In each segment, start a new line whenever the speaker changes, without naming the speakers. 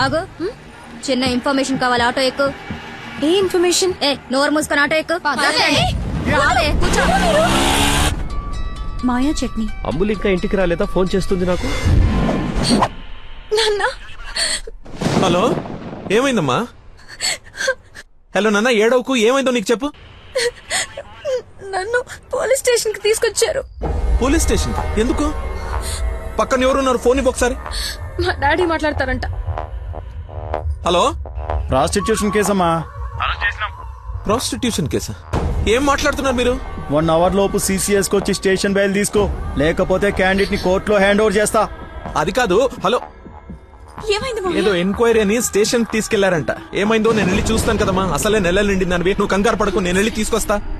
ఆగు. చిన్న ఇన్ఫర్మేషన్ కావాలి ఆటో ఎక్కు.
ఏ ఇన్ఫర్మేషన్?
ఏ నోరు మూసుకొని ఆటో ఎక్కు. ఎక్కండి. రావే. కూర్చో.
మాయా చట్నీ.
అమ్ములు ఇంకా ఇంటికి రాలేదా? ఫోన్ చేస్తుంది నాకు.
నాన్న.
హలో? ఏమైందమ్మా? హలో నాన్న ఏడవకు? ఏమైందో నీకు చెప్పు.
నన్ను పోలీస్ స్టేషన్కి తీసుకొచ్చారు.
పోలీస్ స్టేషన్ ఎందుకు? పక్కన ఎవరున్నారు? ఫోన్ ఇవ్వు ఒకసారి.
మా డాడీ మాట్లాడతారంట.
హలో?
ప్రాస్టిట్యూషన్ కేసమ్మా.
ప్రాస్టిట్యూషన్ కేసా? ఏం మాట్లాడుతున్నారు మీరు?
వన్ అవర్ లోపు సీసీఎస్కి వచ్చి స్టేషన్ బయలు తీసుకో. లేకపోతే క్యాండిడేట్ని కోర్టులో హ్యాండ్ ఓవర్ చేస్తా.
అది కాదు హలో.
ఏమైంది
ఏదో ఎంక్వైరీ అని స్టేషన్ తీసుకెళ్ళారంట. ఏమైందో నేను వెళ్ళి చూస్తాను కదమ్మా. అసలే నెలలు నిండిందనివి. నువ్వు కంగారు పడకు నేను వెళ్ళి తీసుకొస్తా.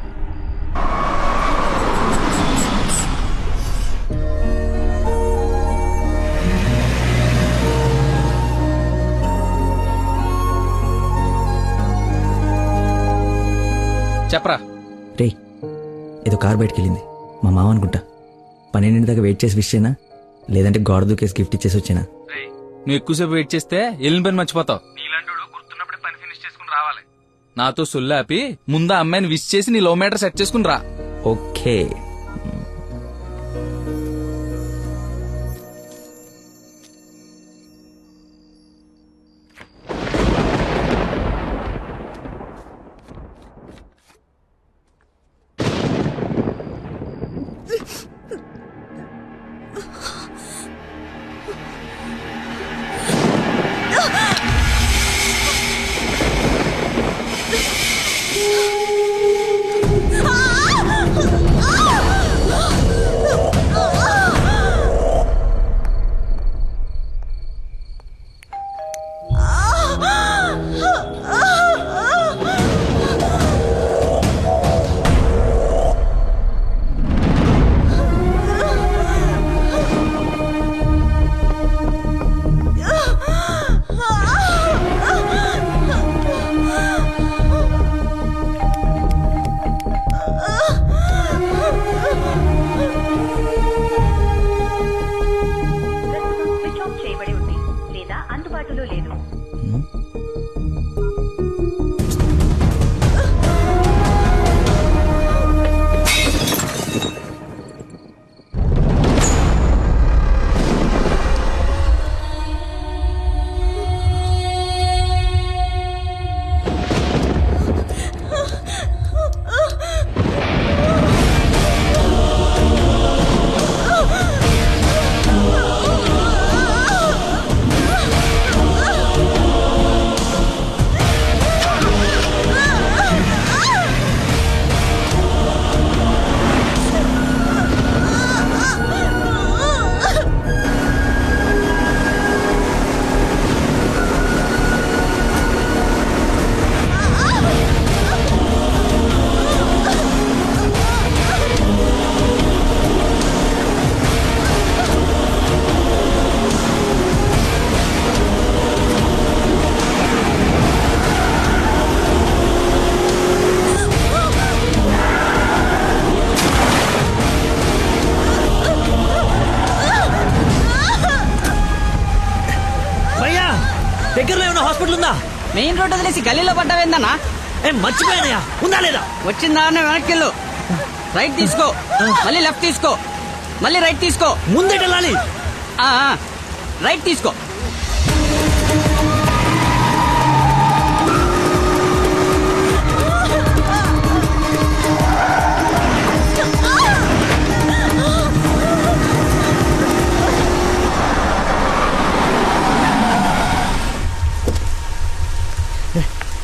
చెప్పరా.
రే ఏదో కార్ బయటకు వెళ్ళింది మా మామ అనుకుంటా. పన్నెండింటి దాకా వెయిట్ చేసి విష్ చేయనా లేదంటే గోడ దూకేసి గిఫ్ట్ ఇచ్చేసి వచ్చేనా?
నువ్వు ఎక్కువసేపు వెయిట్ చేస్తే వెళ్ళిన పని మర్చిపోతావు. గుర్తున్నప్పుడే పని ఫినిష్ చేసుకుని రావాలి. నాతో సొల్లాపి ముందు ఆ అమ్మాయిని విష్ చేసి నీ లో మీటర్ సెట్ చేసుకుని రా.
ఓకే.
అందుబాటులో లేదు.
మెయిన్ రోడ్ వదిలేసి గల్లీలో పడ్డావేందన్నా?
ఏ మర్చిపోయానయ్యా. ఉందా లేదా?
వచ్చిందా అని వెనక్కి వెళ్ళు. రైట్ తీసుకో. మళ్ళీ లెఫ్ట్ తీసుకో. మళ్ళీ రైట్ తీసుకో.
ముందేటి వెళ్ళాలి.
రైట్ తీసుకో.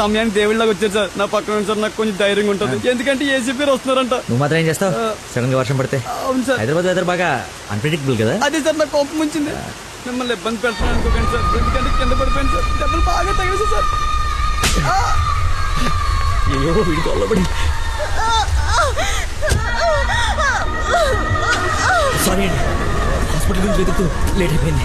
సమయానికి దేవుళ్ళగా వచ్చారు సార్. నా పక్కన సార్ నాకు కొంచెం ధైర్యంగా ఉంటుంది. ఎందుకంటే ఏసీపీ వస్తున్నారంట.
నువ్వు మాత్రం ఏం చేస్తావు? సడన్గా వర్షం పడితే?
అవును సార్.
హైదరాబాద్ వెదర్ బాగా అన్ప్రెడిక్టబుల్ కదా?
అదే సార్ నాకు కోపం వచ్చింది. మిమ్మల్ని ఇబ్బంది పెడుతున్నాను అనుకోకండి సార్. ఎందుకంటే కింద పడిపోయింది సార్. దెబ్బలు బాగా తగిలి సార్.
అయ్యో వీడికి అల్లబడి సారీ అండి. హాస్పిటల్ గురించి వెతుకుతూ లేట్ అయిపోయింది.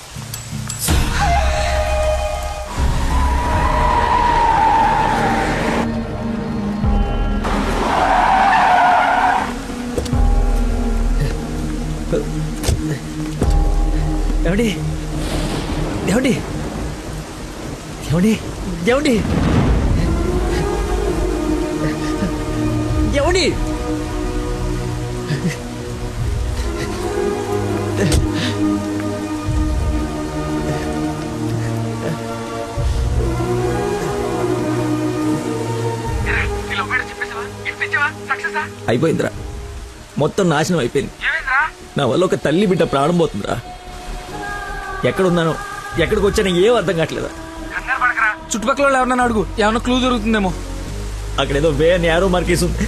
ఏమండి? ఏమండి? ఏమండి? ఏమండి? ఏమండి? అయిపోయిందిరా. మొత్తం నాశనం అయిపోయింది. నా వల్ల ఒక తల్లి బిడ్డ ప్రాణం పోతుందిరా. ఎక్కడున్నానో ఎక్కడికి వచ్చానో ఏం అర్థం కావట్లేదా?
చుట్టుపక్కల వాళ్ళు ఎవరన్నా అడుగు ఏమన్నా క్లూ దొరుకుతుందేమో.
అక్కడ ఏదో వే అని యారో మార్కేసి ఉంది.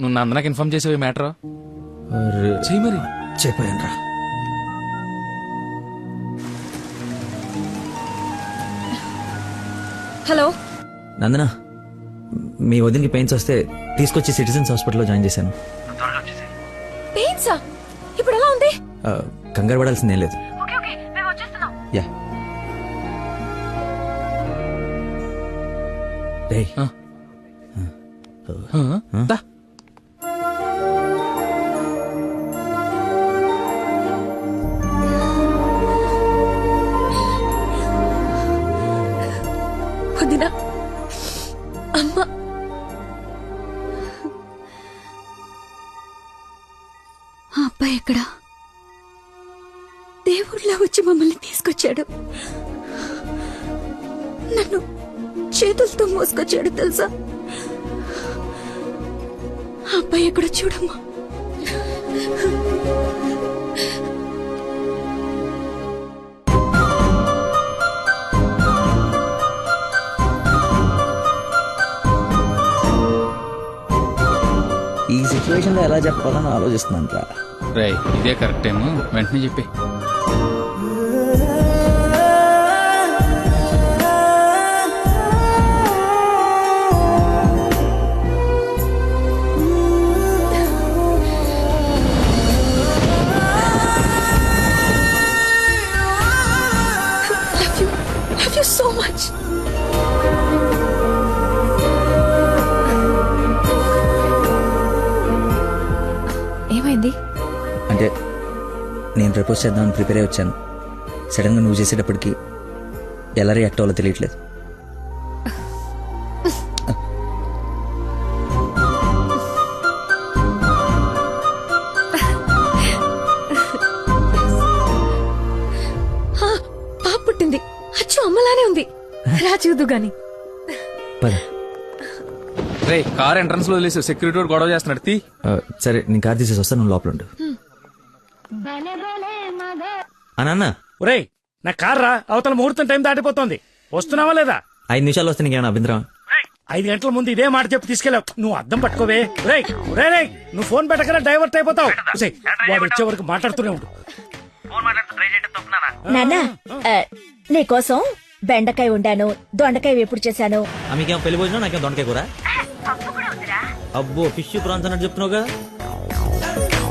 నువ్వు నందనకి ఇన్ఫార్మ్ చేసేవి మ్యాటర్? చెయ్యి మరి.
చెప్పాను
హలో.
నందన మీ వదినకి పెయిన్స్ వస్తే తీసుకొచ్చి సిటిజన్స్ హాస్పిటల్లో జాయిన్ చేశాను.
పెయిన్సా? ఇప్పుడు ఎలా ఉంది?
ఆ, కంగారు పడాల్సిందేం లేదు. యా. రేయ్,
ఆ. దా.
వదినా. అమ్మ.
ఆ అబ్బాయి ఎక్కడా? దేవుళ్ళ వచ్చి మమ్మల్ని తీసుకొచ్చాడు. నన్ను చేతులతో మోసుకొచ్చాడు తెలుసా? ఆ అబ్బాయి ఎక్కడ చూడమ్మా.
ఈ సిచ్యువేషన్లో ఎలా చెప్పాలని ఆలోచిస్తున్నాను రా.
ఇదే కరెక్ట్ టైం వెంటనే చెప్పి.
ఏమైంది?
అంటే నేను ప్రపోజ్ చేద్దామని ప్రిపేర్ అయి వచ్చాను. సడన్గా నువ్వు చేసేటప్పటికి ఎలా రియాక్ట్ అవ్వాలో తెలియట్లేదు.
పాప పుట్టింది. అచ్చు అమ్మలానే ఉంది. రా చూదు గాని.
పద.
రే కార్ ఎంట్రన్స్లో వదిలేసి సెక్యూరిటీ గొడవ చేస్తున్నాడు. తీ.
ఆ, సరే నేను కార్ తీసేసి వస్తాను నువ్వు లోపల ఉండు.
ఒరేయ్ నా కార్ రా అవతల ముహూర్తం టైం దాటిపోతుంది. వస్తున్నావా లేదా?
ఐదు నిమిషాలు వస్తే నీకేమైనా అభ్యంతరం?
ఐదు గంటల ముందు ఇదే మాట చెప్పి తీసుకెళ్ళావు. నువ్వు అద్దం పట్టుకోవే. రేయ్ రే రేయ్ నువ్వు ఫోన్ పెట్టకనే డైవర్ట్ అయిపోతావు. ఉసేయ్, వాడు వచ్చే వరకు మాట్లాడుతూనే ఉండు.
నాన్న. నీకోసం బెండకాయ ఉండాను దొండకాయ వేపుడు చేశాను.
మీకేం పెళ్ళి భోజనం? నాకేం దొండకాయ కూర? అబ్బో ఫిష్ ప్రాన్స్ అన్నట్టు చెప్తున్నావుగా?